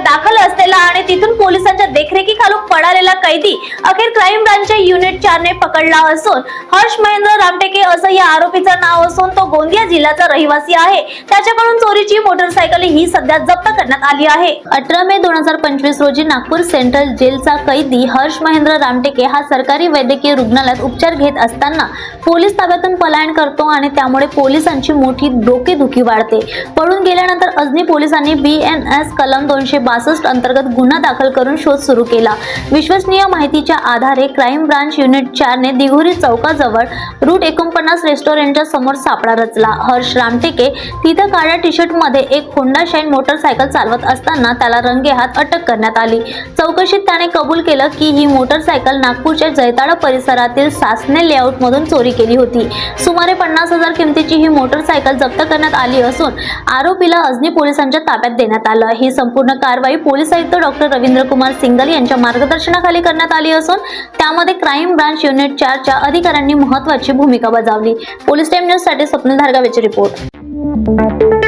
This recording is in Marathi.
दाखल असलेला आणि तिथून पोलिसांच्या देखरेखीखालून पळालेला कैदी अखेर क्राईम ब्रांचच्या युनिट चारने पकडला असून हर्ष महेंद्र रामटेके असं या आरोपीचं नाव असून तो गोंदिया जिल्ह्याचा रहिवासी आहे. त्याच्याकडून चोरीची मोटरसायकल ही सध्या जप्त करण्यात आली आहे. अठरा मे दोन हजार पंचवीस रोजी नागपूर सेंट्रल जेलचा कैदी हर्ष महेंद्र रामटेके हा सरकारी वैद्यकीय रुग्णालयात उपचार घेत असताना पोलीस ताब्यातून पलायन करतो आणि त्यामुळे पोलिसांची मोठी डोकेदुखी वाढते. पळून गेल्यानंतर अजनी पोलिसांनी बी एन एस कलम दोनशे बासष्ट अंतर्गत गुन्हा दाखल करून शोध सुरू केला. विश्वसनीय माहितीच्या आधारे क्राईम ब्रांच युनिट चारने दिघोरी चौकाजवळ रूट एकोणपन्नास रेस्टॉरंटच्या समोर सापळा रचला. हर्ष रामटेके तिथं काळ्या टी शर्टमध्ये एक होंडा शाईन मोटरसायकल चालवत असताना त्याला रंगेहात अटक करण्यात आली. चौकशीत त्याने कबूल केलं की ही मोटरसायकल नागपूरच्या जैताळा परिसरातील सासने लेआउट मधून चोरी केली होती. सुमारे पन्नास हजार किमतीची ही मोटरसायकल जप्त करण्यात आली असून आरोपीला अजनी पोलिसांच्या ताब्यात देण्यात आलं. ही संपूर्ण कारवाई पोलीस आयुक्त डॉक्टर रवींद्र कुमार सिंगल यांच्या मार्गदर्शनाखाली करण्यात आली असून त्यामध्ये क्राईम ब्रांच युनिट चारच्या अधिकाऱ्यांनी महत्वाची भूमिका बजावली. पोलीस टाइम न्यूजसाठी स्वप्नील धारगावेचे रिपोर्ट.